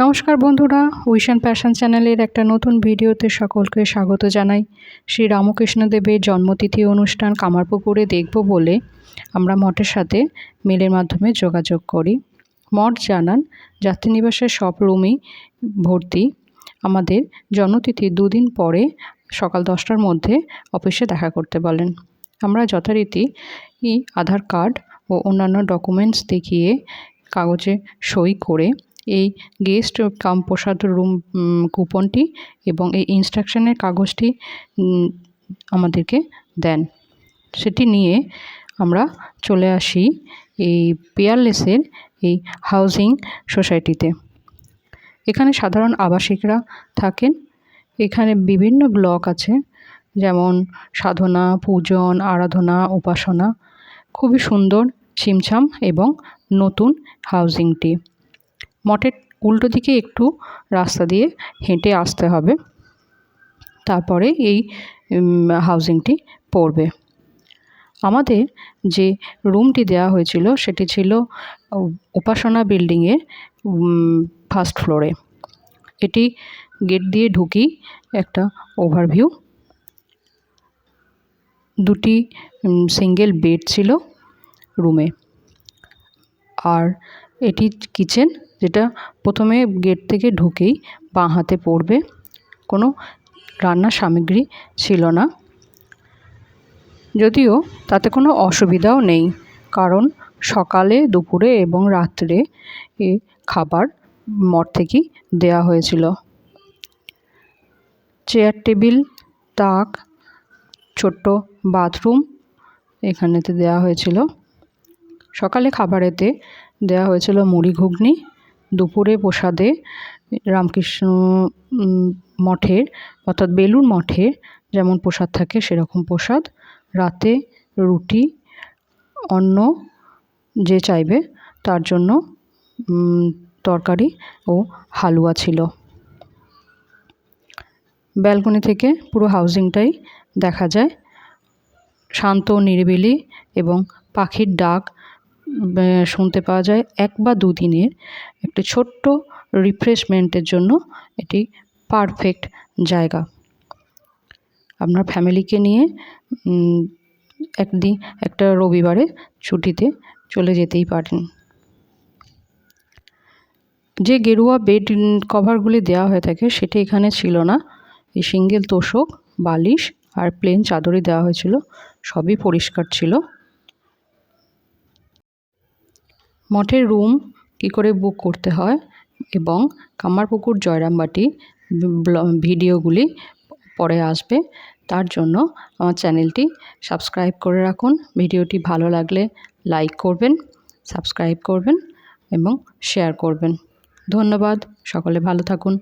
নমস্কার বন্ধুরা উইশন প্যাশন চ্যানেলের একটা নতুন ভিডিওতে সকলকে স্বাগত জানাই। শ্রী রামকৃষ্ণদেবের জন্মতিথি অনুষ্ঠান কামারপুকুরে দেখব বলে আমরা মঠের সাথে মেলের মাধ্যমে যোগাযোগ করি। মঠ জানান, যাত্রীনিবাসের সব রুমই ভর্তি। আমাদের জন্মতিথি দুদিন পরে সকাল দশটার মধ্যে অফিসে দেখা করতে বলেন। আমরা যথারীতি আধার কার্ড ও অন্যান্য ডকুমেন্টস দেখিয়ে কাগজে সই করে এই গেস্ট কাম প্রসাদ রুম কুপনটি এবং এই ইনস্ট্রাকশনের কাগজটি আমাদেরকে দেন। সেটি নিয়ে আমরা চলে আসি এই পেয়ারলেসের এই হাউজিং সোসাইটিতে এখানে সাধারণ আবাসিকরা থাকেন। এখানে বিভিন্ন ব্লক আছে, যেমন সাধনা, পূজন, আরাধনা, উপাসনা। খুবই সুন্দর, ছিমছাম এবং নতুন হাউজিংটি মঠের উল্টো দিকে একটু রাস্তা দিয়ে হেঁটে আসতে হবে। তারপরে এই হাউজিংটি পড়বে। আমাদের যে রুমটি দেওয়া হয়েছিল, সেটি ছিল উপাসনা বিল্ডিংয়ের ফার্স্ট ফ্লোরে এটি গেট দিয়ে ঢুকি একটা ওভারভিউ দুটি সিঙ্গেল বেড ছিল রুমে আর এটি কিচেন যেটা প্রথমে গেট থেকে ঢুকেই বাঁ হাতে পড়বে। কোনো রান্নার সামগ্রী ছিল না। যদিও তাতে কোনো অসুবিধাও নেই, কারণ সকালে, দুপুরে এবং রাত্রে এ খাবার মঠ থেকেই দেওয়া হয়েছিল। চেয়ার টেবিল, তাক, ছোট্ট বাথরুম এখানেতে দেওয়া হয়েছিল। সকালে খাবারেতে দেওয়া হয়েছিল মুড়ি ঘুগনি, দুপুরে প্রসাদে রামকৃষ্ণ মঠের, অর্থাৎ বেলুর মঠে যেমন প্রসাদ থাকে সেরকম প্রসাদ, রাতে রুটি, অন্ন যে চাইবে তার জন্য তরকারি ও হালুয়া ছিল। ব্যালকনি থেকে পুরো হাউজিংটাই দেখা যায়। শান্ত, নিরিবিলি এবং পাখির ডাক শুনতে পাওয়া যায় এক বা দুদিনের একটি ছোট্ট রিফ্রেশমেন্টের জন্য এটি পারফেক্ট জায়গা। আপনার ফ্যামিলিকে নিয়ে একদিন একটা রবিবারে ছুটিতে চলে যেতেই পারেন। যে গেরুয়া বেড কভারগুলি দেওয়া হয়ে থাকে সেটি এখানে ছিল না। এই সিঙ্গেল তোষক, বালিশ আর প্লেন চাদরই দেওয়া হয়েছিল। সবই পরিষ্কার ছিল। মঠের রুম কি করে বুক করতে হয় এবং কামারপুকুর জয়রামবাটি ভিডিওগুলি পরে আসবে। তার জন্য আমার চ্যানেলটি সাবস্ক্রাইব করে রাখুন। ভিডিওটি ভালো লাগলে লাইক করবেন, সাবস্ক্রাইব করবেন এবং শেয়ার করবেন। ধন্যবাদ। সকলে ভালো থাকুন।